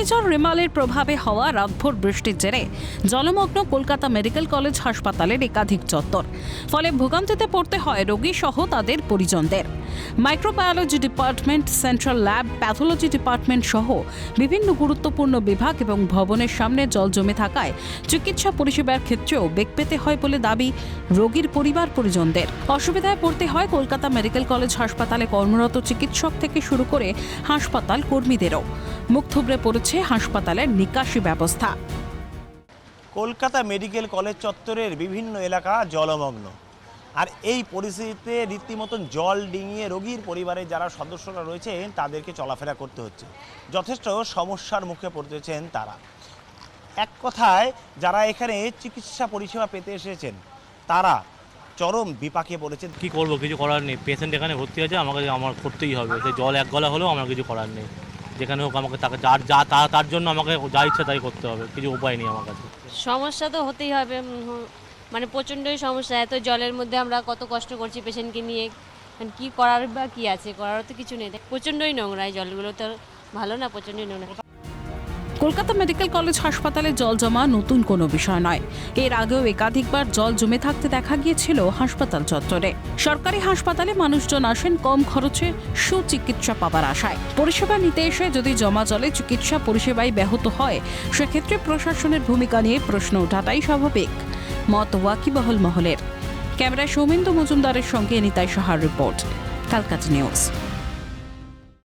ঘূর্ণিঝড় রেমালের প্রভাবে হওয়া রাতভর বৃষ্টির জেরে জলমগ্ন কলকাতা মেডিকেল কলেজ হাসপাতালের একাধিক চত্বর। ফলে ভোগান্তিতে পড়তে হয় রোগী সহ তাদের পরিজনদের। Microbiology department, central lab, pathology department সহ বিভিন্ন গুরুত্বপূর্ণ বিভাগ এবং ভবনের সামনে জল জমে থাকায় চিকিৎসা পরিষেবার ক্ষেত্রেও বেগ পেতে হয় বলে দাবি রোগীর পরিবার পরিজনদের। অসুবিধায় পড়তে হয় কলকাতা মেডিকেল কলেজ হাসপাতালে কর্মরত চিকিৎসক থেকে শুরু করে হাসপাতাল কর্মীদেরও। মুখ থুবড়ে পড়েছে হাসপাতালের নিকাশি ব্যবস্থা। কলকাতা মেডিকেল কলেজ চত্বরের বিভিন্ন এলাকা জলমগ্ন। আর এই পরিস্থিতিতে রীতিমতন জল ডিঙিয়ে রোগীর পরিবারের যারা সদস্যরা রয়েছেন তাদেরকে চলাফেরা করতে হচ্ছে। যথেষ্ট সমস্যার মুখে পড়তেছেন তারা। এক কথায় যারা এখানে চিকিৎসা পরিষেবা পেতে এসেছেন তারা চরম বিপাকে পড়েছেন। কি করব কিছু করার নেই। পেশেন্ট এখানে ভর্তি আছে আমাকে আমার করতেই হবে। সে জল এক গলা হলেও আমার কিছু করার নেই। যেখানে হোক আমাকে তাকে যার যা তা তার জন্য আমাকে যা ইচ্ছা তাই করতে হবে, কিছু উপায় নেই আমার কাছে। সমস্যা তো হতেই হবে মানে প্রচণ্ডই সমস্যা, এত জলের মধ্যে আমরা কত কষ্ট করছি পেশেন্টকে নিয়ে। মানে কি করার বা কি আছে, করার তো কিছু নেই। প্রচণ্ডই নোংরা এই জলগুলো তো, ভালো না, প্রচণ্ডই নোংরা। কলকাতা মেডিকেল কলেজ হাসপাতালে জল জমা নতুন কোনো বিষয় নয়। এর আগেও একাধিকবার জল জমে থাকতে দেখা গিয়েছিল হাসপাতাল চত্বরে। সরকারি হাসপাতালে মানুষজন আসেন কম খরচে সুচিকিৎসা পাবার আশায়। পরিষেবা নিতে এসে যদি জমা জলে চিকিৎসা পরিষেবায় ব্যাহত হয়, সেক্ষেত্রে প্রশাসনের ভূমিকা নিয়ে প্রশ্ন ওঠাটাই স্বাভাবিক। মত ওয়াকিবহল মহলের। ক্যামেরায় সৌমেন্দু মজুমদারের সঙ্গে নিতাই সাহার রিপোর্ট ক্যালকাটা নিউজ।